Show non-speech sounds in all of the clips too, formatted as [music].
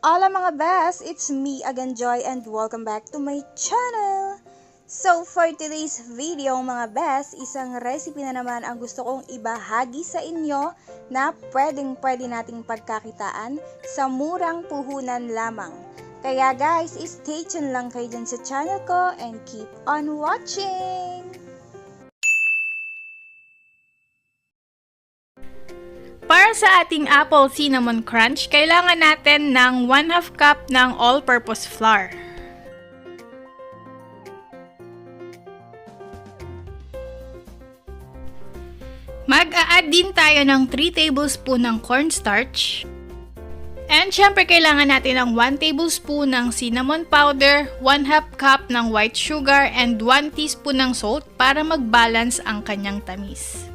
Hola mga best! It's me again, Joy, and welcome back to my channel! So, for today's video mga best, isang recipe na naman ang gusto kong ibahagi sa inyo na pwedeng pwede nating pagkakitaan sa murang puhunan lamang. Kaya guys, stay tuned lang kayo dyan sa channel ko and keep on watching! Sa ating apple cinnamon crunch, kailangan natin ng 1 2 cup ng all-purpose flour. Mag-a-add din tayo ng 3 tablespoon ng cornstarch. And syempre kailangan natin ng 1 tablespoon ng cinnamon powder, 1 2 cup ng white sugar, and 1 teaspoon ng salt para mag-balance ang kanyang tamis.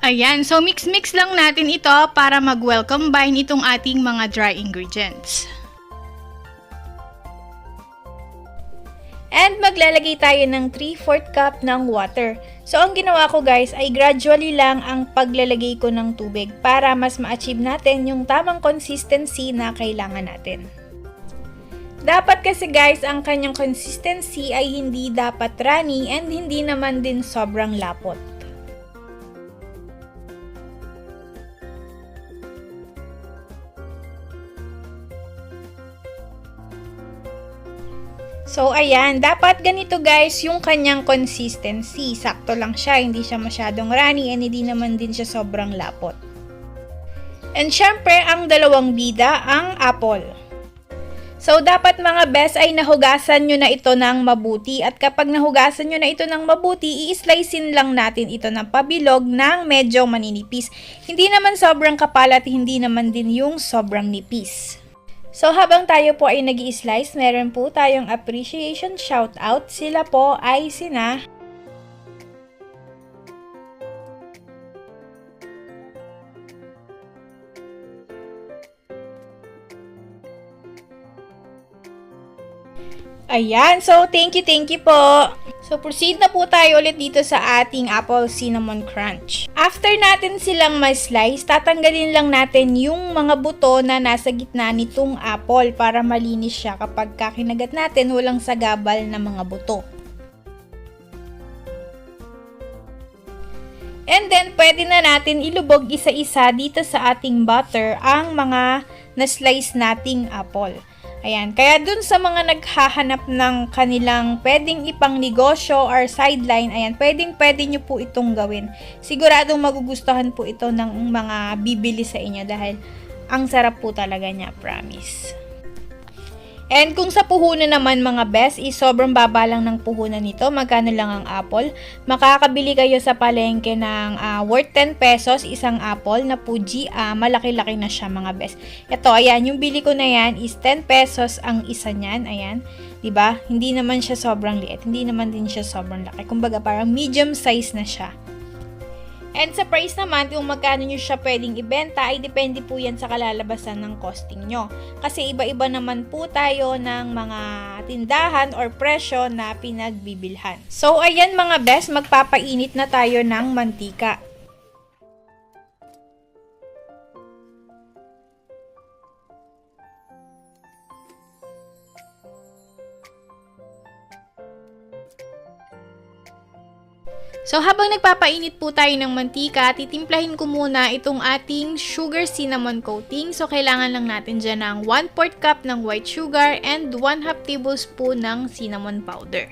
Ayan, so mix-mix lang natin ito para mag-well combine itong ating mga dry ingredients. And maglalagay tayo ng 3-4 cup ng water. So ang ginawa ko guys ay gradually lang ang paglalagay ko ng tubig para mas ma-achieve natin yung tamang consistency na kailangan natin. Dapat kasi guys, ang kanyang consistency ay hindi dapat runny and hindi naman din sobrang lapot. So, ayan. Dapat ganito guys yung kanyang consistency. Sakto lang siya. Hindi siya masyadong runny and hindi naman din siya sobrang lapot. And syempre, ang dalawang bida, ang apple. So, dapat mga best ay nahugasan nyo na ito ng mabuti. At kapag nahugasan nyo na ito ng mabuti, i-slicein lang natin ito ng pabilog ng medyo maninipis. Hindi naman sobrang kapal at hindi naman din yung sobrang nipis. So habang tayo po ay nag slice meron po tayong appreciation shoutout. Sila po ay sina Ayan, so thank you, thank you po. So proceed na po tayo ulit dito sa ating apple cinnamon crunch. After natin silang ma-slice, tatanggalin lang natin yung mga buto na nasa gitna nitong apple para malinis siya kapag kakinagat natin walang sagabal na mga buto. And then, pwede na natin ilubog isa-isa dito sa ating butter ang mga na-slice nating apple. Ayan, kaya dun sa mga naghahanap ng kanilang pwedeng ipang negosyo or sideline, ayan, pwedeng pwede nyo po itong gawin. Siguradong magugustuhan po ito ng mga bibili sa inyo dahil ang sarap po talaga niya, promise. And kung sa puhunan naman mga best, is sobrang baba lang ng puhunan nito. Magkano lang ang apple? Makakabili kayo sa palengke ng uh, worth 10 pesos isang apple na Fuji. Uh, malaki-laki na siya mga best. Ito, ayan, yung bili ko na yan is 10 pesos ang isa niyan. Ayan. 'di ba? Hindi naman siya sobrang liit, hindi naman din siya sobrang laki. Kumbaga parang medium size na siya. And sa price naman, kung magkano nyo siya pwedeng ibenta, ay depende po yan sa kalalabasan ng costing nyo. Kasi iba-iba naman po tayo ng mga tindahan or presyo na pinagbibilhan. So, ayan mga best, magpapainit na tayo ng mantika. So habang nagpapainit po tayo ng mantika, titimplahin ko muna itong ating sugar cinnamon coating. So kailangan lang natin dyan ng 1 4 cup ng white sugar and 1 half tablespoon ng cinnamon powder.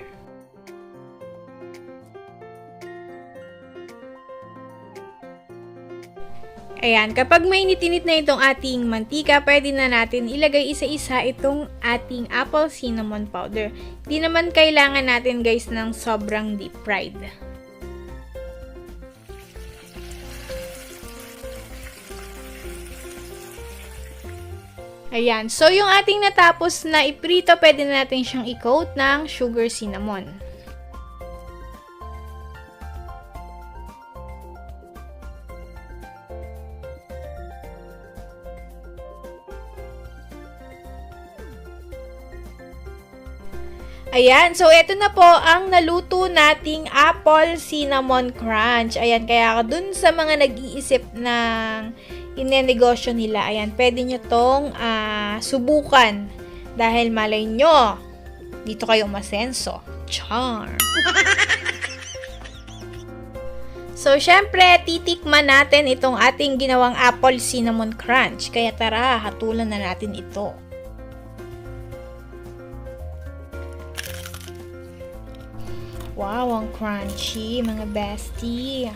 Ayan, kapag mainit-init na itong ating mantika, pwede na natin ilagay isa-isa itong ating apple cinnamon powder. Di naman kailangan natin guys ng sobrang deep fried. Ayan. So, yung ating natapos na iprito, pwede na natin siyang i-coat ng sugar cinnamon. Ayan, so ito na po ang naluto nating apple cinnamon crunch. Ayan, kaya dun sa mga nag-iisip ng inenegosyo nila. Ayan, pwede nyo tong ah, subukan. Dahil malay nyo, dito kayo masenso. Char! [laughs] So, syempre, titikman natin itong ating ginawang apple cinnamon crunch. Kaya tara, hatulan na natin ito. Wow, ang crunchy, mga bestie.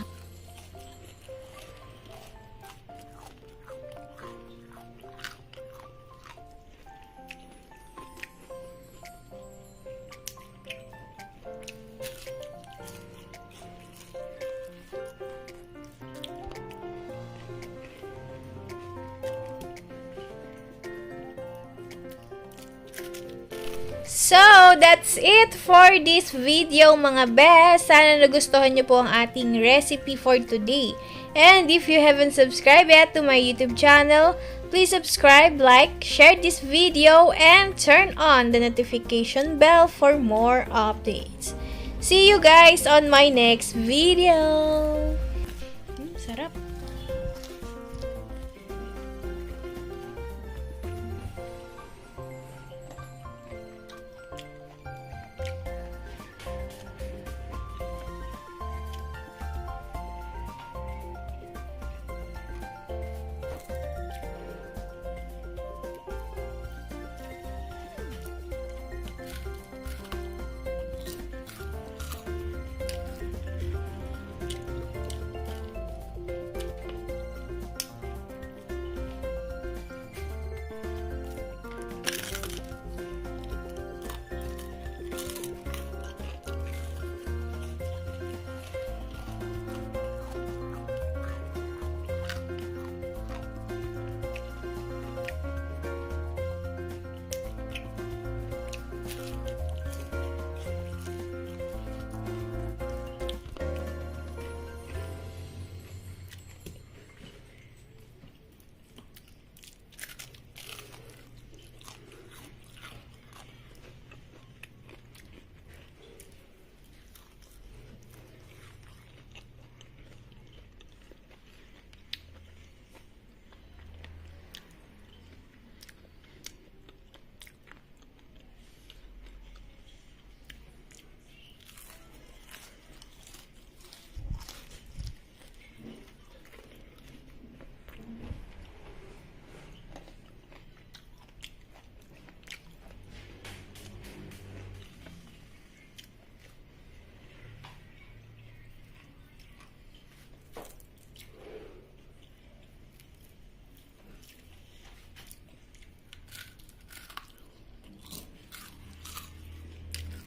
So, that's it for this video mga best. Sana nagustuhan nyo po ang ating recipe for today. And if you haven't subscribed yet to my YouTube channel, please subscribe, like, share this video, and turn on the notification bell for more updates. See you guys on my next video. Mm, sarap.